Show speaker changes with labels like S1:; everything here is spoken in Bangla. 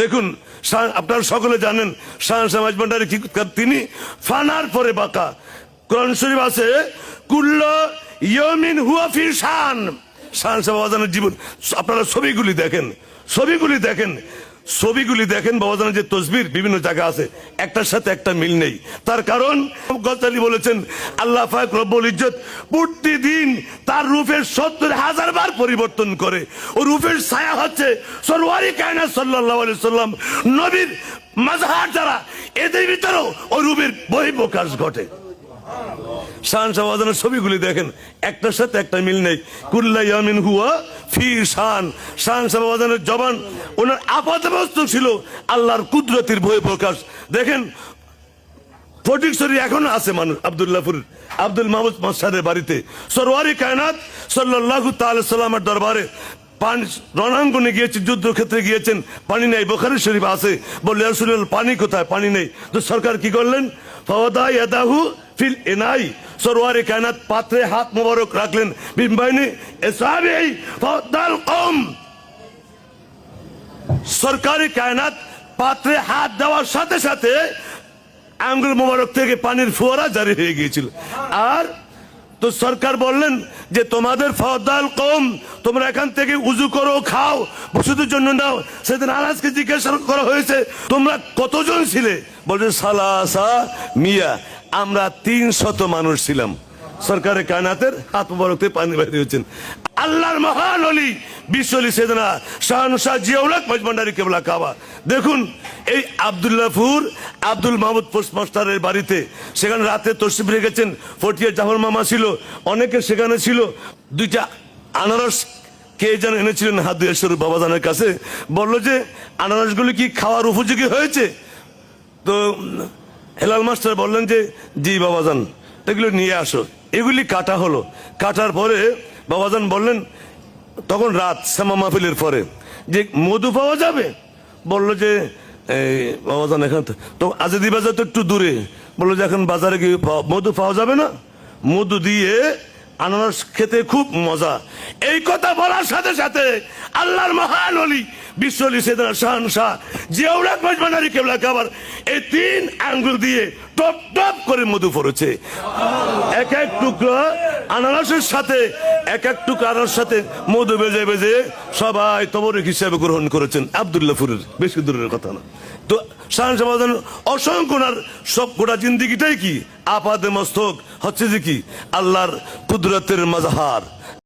S1: দেখুন আপনারা সকলে জানেন শাহ সমাজ ভান্ডারী কি তিনি ফানার পরে বাঁকা। কোরআন শরীফ আছে, কুল্ল ইয়মিন হুয়াফি শান। শান বাবাজানের জীবন। আপনারা ছবিগুলি দেখেন ছবিগুলি দেখেন। ছবিগুলি দেখেন বাবাজানের যে তসবির বিভিন্ন জায়গা আছে, একটার সাথে একটা মিল নেই। তার কারণ গজালি বলেছেন, আল্লাহ ফাক রব্বুল ইজ্জত প্রতিদিন তার রূপের সত্তর হাজার বার পরিবর্তন করে। ও রূপের ছায়া হচ্ছে সরওয়ারি কায়না সাল্লাল্লাহু আলাইহি সাল্লাম নবীর মাঝহার যারা এদের ভিতরেও ওই রূপের বহিঃপ্রকাশ ঘটে। শান শাহবাজানের ছবিগুলি দেখেন। একটার সাথে একটা মিল নেই। কুল্লা ইয়ামিন হুয়া ফি শান। শান শাহবাজানের জবান ওনার আপাতবস্তু ছিল আল্লাহর কুদরতির বই প্রকাশ। দেখেন ফটিকছড়ি এখনও আছে মানুষ আবদুল্লাহপুর আব্দুল মাহমুদ মাসাদের বাড়িতে। সরওয়ারি কায়নাত সাল্লাল্লাহু তাআলা সাল্লামের দরবারে পানি রণাঙ্গনে গিয়েছে যুদ্ধক্ষেত্রে গিয়েছেন। পানি নেই, বোখারি শরীফ আছে। বললে পানি কোথায়? পানি নেই। তো সরকার কি করলেন? ফাওয়াদা ইয়াদাহু ফিল এনাই সরওয়ারি কায়নাত পাত্রে হাত মোবারক রাখলেন বিম্বাইনি এসাবেই ফাওদাল কওম সরকারি কায়নাত পাত্রে হাত দেওয়ার সাথে সাথে আঙ্গুল মোবারক থেকে পানির ফোয়ারা জারি হয়ে গিয়েছিল আর তো সরকার বললেন যে তোমাদের ফদাল কম তোমরা এখান থেকে উজু করো খাও বসুদের জন্য নাও সেদিন আনাজকে জিজ্ঞাসা করা হয়েছে তোমরা কতজন ছিলে বলছে সালাসা মিয়া আমরা তিন শত মানুষ ছিলাম। সরকারের কায়নাতের হাত মোবারক থেকে পানি বাইরে হয়েছেন আল্লাহর মহান অলি বিশ্বলি সেদনা শাহনুশাহ জিয়াউলাক মজমান্ডারি কেবলা কাবা। দেখুন, এই আবদুল্লাহপুর আব্দুল মাহমুদ পোস্ট মাস্টারের বাড়িতে সেখানে রাতে তসিফ রেখেছেন। ফটিয়া জাফর মামা ছিল, অনেকে সেখানে ছিল। দুইটা আনারস কে যেন এনেছিলেন হাদুয়েশ্বর বাবাজানের কাছে। বলল যে, আনারসগুলি কি খাওয়ার উপযোগী হয়েছে? তো হেলাল মাস্টার বললেন যে, জি বাবাজান, এগুলো নিয়ে আসো। এগুলি কাটা হলো। কাটার পরে বাবাজান বললেন, তখন রাত শ্যামা মাহফিলের পরে, যে মধু পাওয়া যাবে? বলল যে বাবাজান, এখান তো আজাদি বাজার তো একটু দূরে। বলল যে, এখন বাজারে গিয়ে মধু পাওয়া যাবে না? মধু দিয়ে আনারস খেতে খুব মজা। এই কথা বলার সাথে সাথে আল্লাহর মহান অলি বিশ্ব অলি সেদিন শাহান শাহ জিয়াউলাক মজমানারি কেবলা কাবার, এই তিন আঙ্গুল দিয়ে টপ টপ করে মধু পড়েছে এক এক টুকরো আনারসের সাথে, এক এক টুকরো আনারস সাথে মধু বেজে বেজে সবাই তবরিক হিসাবে গ্রহণ করেছেন। আবদুল্লাহপুরের বেশি দূরের কথা না। তো শাহান সমাধান, অসংখ্য ওনার সব গোটা জিন্দিগিটাই কি? আপাদে মস্তক হচ্ছে যে কি? আল্লাহর কুদরতের মাজহার।